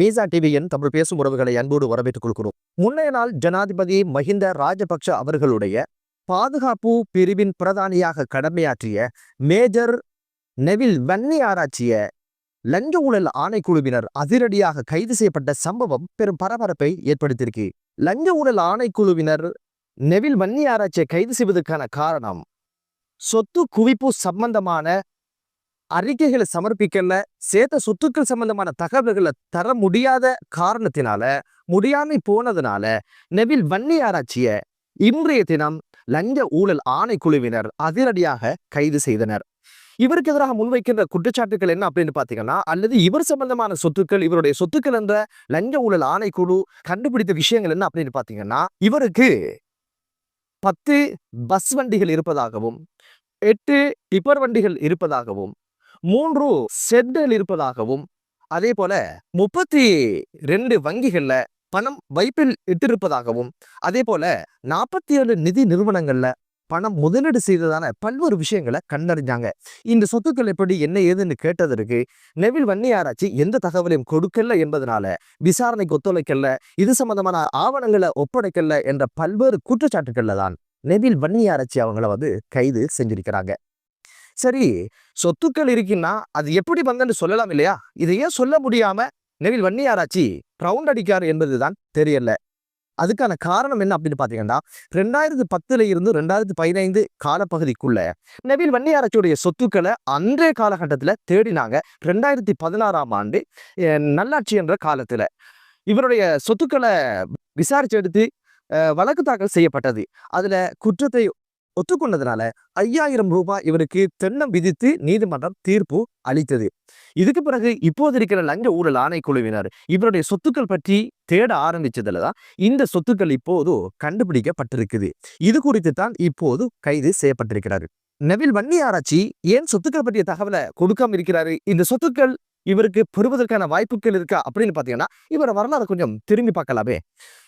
மீசா டிவியின் தமிழ் பேசும் உறவுகளை அன்போடு வரவேற்றுக் கொள்கிறோம். முன்னைய நாள் ஜனாதிபதி மஹிந்த ராஜபக்ஷ அவர்களுடைய பாதுகாப்பு பிரிவின் பிரதானியாக கடமையாற்றிய மேஜர் நெவில் வன்னி ஆராய்ச்சிய லஞ்ச ஊழல் ஆணைக்குழுவினர் அதிரடியாக கைது செய்யப்பட்ட சம்பவம் பெரும் பரபரப்பை ஏற்படுத்தியிருக்கு. லஞ்ச ஊழல் ஆணைக்குழுவினர் நெவில் வன்னி ஆராய்ச்சியை கைது செய்வதற்கான காரணம் சொத்து குவிப்பு சம்பந்தமான அறிக்கைகளை சமர்ப்பிக்கல சேர்த்த சொத்துக்கள் சம்பந்தமான தகவல்களை தர முடியாத காரணத்தினால முடியாமை போனதுனால நெவில் வன்னி ஆராய்ச்சிய இன்றைய தினம் லஞ்ச ஊழல் ஆணைக்குழுவினர் அதிரடியாக கைது செய்தனர். இவருக்கு எதிராக முன்வைக்கின்ற குற்றச்சாட்டுகள் என்ன அப்படின்னு பார்த்தீங்கன்னா அல்லது இவர் சம்பந்தமான சொத்துக்கள் இவருடைய சொத்துக்கள் என்ற லஞ்ச ஊழல் ஆணைக்குழு கண்டுபிடித்த விஷயங்கள் என்ன அப்படின்னு பாத்தீங்கன்னா இவருக்கு பத்து பஸ் வண்டிகள் இருப்பதாகவும் எட்டு டிப்பர் வண்டிகள் இருப்பதாகவும் மூன்று செட்டில் இருப்பதாகவும் அதே போல முப்பத்தி ரெண்டு வங்கிகள்ல பணம் வைப்பில் இட்டிருப்பதாகவும் அதே போல நாற்பத்தி ஏழு நிதி நிறுவனங்கள்ல பணம் முதலீடு செய்ததான பல்வேறு விஷயங்களை கண்டறிஞ்சாங்க. இந்த சொத்துக்கள் எப்படி என்ன ஏதுன்னு கேட்டதற்கு நெவில் வன்னி ஆராய்ச்சி எந்த தகவலையும் கொடுக்கல என்பதனால விசாரணைக்கு ஒத்துழைக்கல இது சம்பந்தமான ஆவணங்களை ஒப்படைக்கல என்ற பல்வேறு குற்றச்சாட்டுகள்ல தான் நெவில் வன்னி ஆராய்ச்சி அவங்கள வந்து கைது செஞ்சிருக்கிறாங்க. சரி சொத்துக்கள் இருக்குன்னா அது எப்படி வந்தன்னு சொல்லலாம் இல்லையா? இதை ஏன் சொல்ல முடியாம நெவில் வன்னி ரவுண்ட் அடிக்கார் என்பதுதான் தெரியல. அதுக்கான காரணம் என்ன அப்படின்னு பாத்தீங்கன்னா ரெண்டாயிரத்து பத்துல இருந்து ரெண்டாயிரத்து பதினைந்து காலப்பகுதிக்குள்ள நெவில் வன்னியாராச்சியுடைய சொத்துக்களை அன்றைய காலகட்டத்துல தேடினாங்க. ரெண்டாயிரத்தி பதினாறாம் ஆண்டு நல்லாட்சி என்ற காலத்துல. இவருடைய சொத்துக்களை விசாரிச்சு எடுத்து வழக்கு தாக்கல் செய்யப்பட்டது. அதுல குற்றத்தை ஒத்துக்கொண்டதுனால ஐயாயிரம் ரூபாய் இவருக்கு தென்னம் விதித்து நீதிமன்றம் தீர்ப்பு அளித்தது. இதுக்கு பிறகு இப்போது இருக்கிற லஞ்ச ஊழல் ஆணைக்குழுவினர் இவருடைய சொத்துக்கள் பற்றி தேட ஆரம்பிச்சதுல தான் இந்த சொத்துக்கள் இப்போது கண்டுபிடிக்கப்பட்டிருக்குது. இது குறித்து தான் இப்போது கைது செய்யப்பட்டிருக்கிறாரு நெவில் வன்னி ஆராய்ச்சி ஏன் சொத்துக்கள் பற்றிய தகவலை கொடுக்காம இருக்கிறாரு? இந்த சொத்துக்கள் இவருக்கு பெறுவதற்கான வாய்ப்புகள் இருக்கா அப்படின்னு பார்த்தீங்கன்னா இவரை வரலாறு கொஞ்சம் திரும்பி பார்க்கலாமே.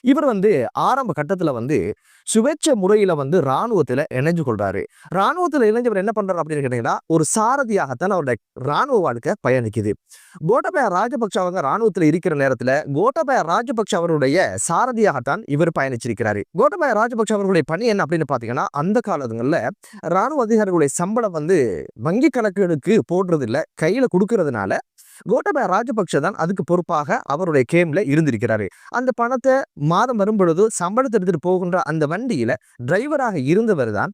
இவர் வந்து ஆரம்ப கட்டத்தில் வந்து சுவேட்ச முறையில வந்து இராணுவத்தில் இணைஞ்சு கொள்றாரு. இராணுவத்தில் இணைஞ்சவர் என்ன பண்ணுறாரு அப்படின்னு கேட்டிங்கன்னா ஒரு சாரதியாகத்தான் அவருடைய ராணுவ வாழ்க்கை பயணிக்குது. கோட்டபய ராஜபக்ஷ அவங்க இராணுவத்தில் இருக்கிற நேரத்துல கோட்டபய ராஜபக்ஷ அவருடைய சாரதியாகத்தான் இவர் பயணிச்சிருக்கிறாரு. கோட்டபய ராஜபக்ஷ அவர்களுடைய பணி என்ன அப்படின்னு பார்த்தீங்கன்னா அந்த காலங்களில் ராணுவ அதிகாரிகளுடைய சம்பளம் வந்து வங்கி கணக்குகளுக்கு போடுறது இல்ல கையில கொடுக்கறதுனால கோட்டபய ராஜபக்ஷ தான் அதுக்கு பொறுப்பாக அவருடைய கேம்ல இருந்திருக்கிறாரு. அந்த பணத்தை மாதம் வரும்பொழுது சம்பளத்தை எடுத்துட்டு போகின்ற அந்த வண்டியில டிரைவராக இருந்தவர் தான்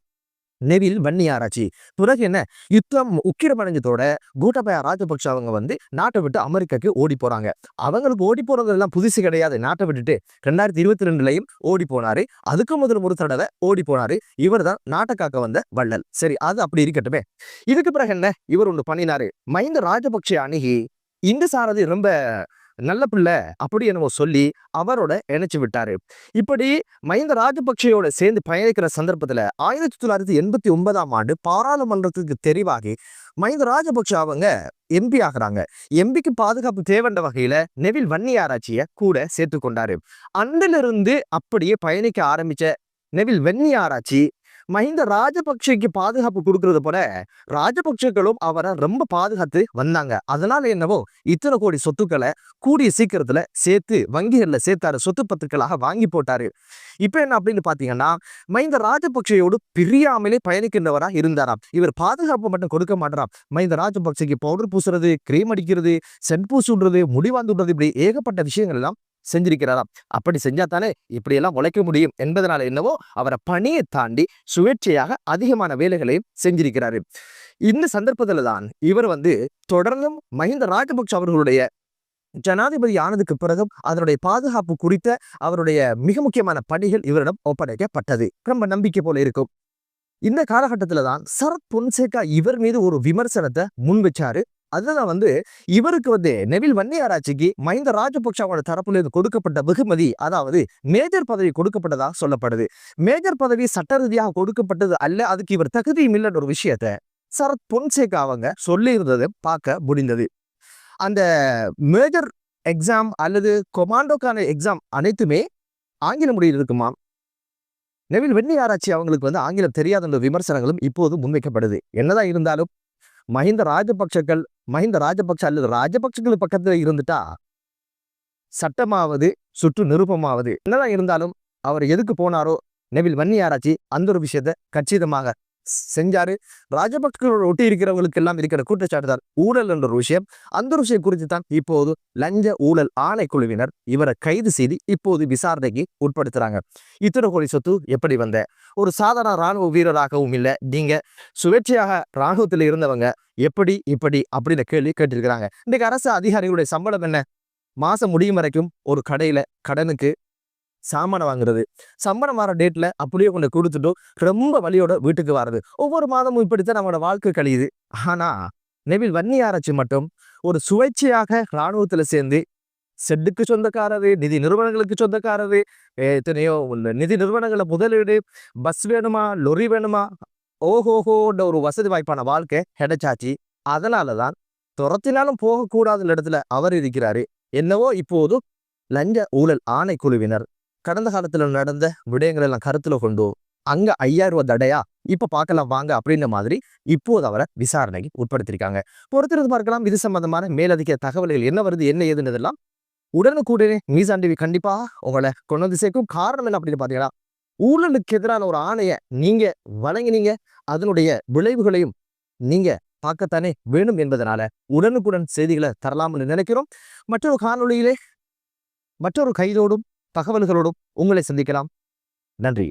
நெவில் வன்னி ஆராய்ச்சி. பிறகு என்ன? யுத்தம் உக்கிரமடைஞ்சதோட கோட்டபய ராஜபக்ஷ அவங்க வந்து நாட்டை விட்டு அமெரிக்காக்கு ஓடி போறாங்க. அவங்களுக்கு ஓடி போறதெல்லாம் புதுசு கிடையாது. நாட்டை விட்டுட்டு ரெண்டாயிரத்தி இருபத்தி ரெண்டுலையும் ஓடி போனாரு. அதுக்கு முதல் ஒரு தடவை ஓடி போனாரு. இவர் தான் நாட்டை காக்க வந்த வள்ளல். சரி அது அப்படி இருக்கட்டுமே. இதுக்கு பிறகு என்ன? இவர் ஒன்று பண்ணினாரு. மஹிந்த ராஜபக்ஷ அணுகி இந்த சாரதி ரொம்ப நல்ல பிள்ளை அப்படி என்னவோ சொல்லி அவரோட இணைச்சு விட்டாரு. இப்படி மஹிந்த ராஜபக்சேயோட சேர்ந்து பயணிக்கிற சந்தர்ப்பத்துல ஆயிரத்தி தொள்ளாயிரத்தி எண்பத்தி ஒன்பதாம் ஆண்டு பாராளுமன்றத்துக்கு தெரிவாகி மஹிந்த ராஜபக்ஷ அவங்க எம்பி ஆகுறாங்க. எம்பிக்கு பாதுகாப்பு தேவைன்ற வகையில நெவில் வன்னி ஆராய்ச்சிய கூட சேர்த்து கொண்டாரு. அன்றிலிருந்து அப்படியே பயணிக்க ஆரம்பிச்ச நெவில் வெண்ணி ஆராய்ச்சி மஹிந்த ராஜபக்ஷக்கு பாதுகாப்பு கொடுக்கறது போல ராஜபக்ஷர்களும் அவரை ரொம்ப பாதுகாத்து வந்தாங்க. அதனால என்னவோ இத்தனை கோடி சொத்துக்களை கூடிய சீக்கிரத்துல சேர்த்து வங்கிகள்ல சேர்த்தாரு சொத்து பத்துக்களாக வாங்கி போட்டாரு. இப்ப என்ன அப்படின்னு பாத்தீங்கன்னா மஹிந்த ராஜபக்ஷையோடு பிரியாமலே பயணிக்கின்றவரா இருந்தாராம். இவர் பாதுகாப்பு மட்டும் கொடுக்க மாட்டாராம். மஹிந்த ராஜபக்சேக்கு பவுடர் பூசுறது கிரீம் அடிக்கிறது சென் பூசுன்றது முடிவாந்துன்றது இப்படி ஏகப்பட்ட விஷயங்கள் எல்லாம் செஞ்சிருக்கிறாராம். அப்படி செஞ்சாதானே இப்படியெல்லாம் உழைக்க முடியும் என்பதனால என்னவோ அவரை பணியை தாண்டி சுயேட்சையாக அதிகமான வேலைகளையும் செஞ்சிருக்கிறாரு. இந்த சந்தர்ப்பத்துல தான் இவர் வந்து தொடர்ந்தும் மஹிந்த ராஜபக்ஷ அவர்களுடைய ஜனாதிபதி ஆனதுக்கு பிறகும் அதனுடைய பாதுகாப்பு குறித்த அவருடைய மிக முக்கியமான பணிகள் இவரிடம் ஒப்படைக்கப்பட்டது. ரொம்ப நம்பிக்கை போல இருக்கும். இந்த காலகட்டத்துல தான் சரத் பொன்சேகா இவர் மீது ஒரு விமர்சனத்தை முன் வச்சாரு அதுதான் வந்து இவருக்கு வந்து நெவில் வன்னியாராட்சிக்கு மஹிந்த ராஜபக்ஷவோட தரப்புல இருந்து கொடுக்கப்பட்ட வெகுமதி அதாவது மேஜர் பதவி கொடுக்கப்பட்டதாக சொல்லப்படுது. மேஜர் பதவி சட்ட ரீதியாக கொடுக்கப்பட்டது அல்ல அதுக்கு இவர் தகுதியும் இல்லைன்ற ஒரு விஷயத்த சரத் பொன்சேகா அவங்க சொல்லியிருந்தது பார்க்க முடிந்தது. அந்த மேஜர் எக்ஸாம் அல்லது கொமாண்டோக்கான எக்ஸாம் அனைத்துமே ஆங்கில மொழியில் இருக்குமா? நெவில் வெண்ணி ஆராய்ச்சி அவங்களுக்கு வந்து ஆங்கிலம் தெரியாத அந்த விமர்சனங்களும் இப்போது முன்வைக்கப்படுது. என்னதான் இருந்தாலும் மஹிந்த ராஜபக்ஷக்கள் மஹிந்த ராஜபக்ஷ அல்லது ராஜபக்ஷங்கள் பக்கத்துல இருந்துட்டா சட்டமாவது சுற்று நிருபமாவது என்னதான் இருந்தாலும் அவர் எதுக்கு போனாரோ நெவில் வன்னியாராச்சி அந்த ஒரு விஷயத்த கச்சிதமாக செஞ்சாரு. ராஜபக்சர்களோட ஒட்டி இருக்கிறவங்களுக்கு எல்லாம் இருக்கிற குற்றச்சாட்டு தான் ஊழல் என்ற ஒரு விஷயம். அந்த ஒரு விஷயம் குறித்து தான் இப்போது லஞ்ச ஊழல் ஆணைக்குழுவினர் இவரை கைது செய்து இப்போது விசாரணைக்கு உட்படுத்துறாங்க. இத்தனை கோடி சொத்து எப்படி வந்த? ஒரு சாதாரண ராணுவ வீரராகவும் இல்லை. நீங்க சுழற்சியாக ராணுவத்தில் இருந்தவங்க எப்படி இப்படி அப்படின்னு கேள்வி கேட்டிருக்கிறாங்க. இன்றைக்கு அரசு அதிகாரிகளுடைய சம்பளம் என்ன? மாசம் முடியும் வரைக்கும் ஒரு கடையில கடனுக்கு சாமானை வாங்குறது. சம்பளம் வர டேட்ல அப்படியே கொண்டு கொடுத்துட்டும் ரொம்ப வழியோட வீட்டுக்கு வர்றது. ஒவ்வொரு மாதமும் இப்படித்தான் நம்மளோட வாழ்க்கை கழியுது. ஆனா நெவில் வன்னியாராய்ச்சி மட்டும் ஒரு சுவைச்சையாக இராணுவத்தில் சேர்ந்து செட்டுக்கு சொந்தக்காரரு நிதி நிறுவனங்களுக்கு சொந்தக்காரரு எத்தனையோ நிதி நிறுவனங்கள முதலீடு பஸ் வேணுமா லொரி வேணுமா ஓஹோஹோன்ற ஒரு வசதி வாய்ப்பான வாழ்க்கை கிடைச்சாச்சு. அதனாலதான் துரத்தினாலும் போகக்கூடாத இடத்துல அவர் இருக்கிறாரு. என்னவோ இப்போது லஞ்ச ஊழல் ஆணைக்குழுவினர். கடந்த காலத்துல நடந்த விடயங்கள் எல்லாம் கருத்துல கொண்டு அங்க ஐயாயிரம் ரூபாய் தடையா? இப்ப பார்க்கலாம் வாங்க அப்படின்ற மாதிரி இப்போது அவரை விசாரணைக்கு உட்படுத்தியிருக்காங்க. பொறுத்திருந்து பார்க்கலாம் இது சம்பந்தமான மேலதிக தகவல்கள் என்ன வருது என்ன ஏதுன்றதெல்லாம். உடனுக்குடனே மீசான் டிவி கண்டிப்பா உங்களை கொண்டு வந்து சேர்க்கும். காரணம் என்ன அப்படின்னு பாத்தீங்கன்னா ஊழலுக்கு எதிரான ஒரு ஆணையை நீங்க வழங்கினீங்க. அதனுடைய விளைவுகளையும் நீங்க பார்க்கத்தானே வேணும் என்பதனால உடனுக்குடன் செய்திகளை தரலாம்னு நினைக்கிறோம். மற்றொரு காணொலியிலே மற்றொரு கைதோடும் தகவல்களோடும் உங்களை சந்திக்கலாம். நன்றி.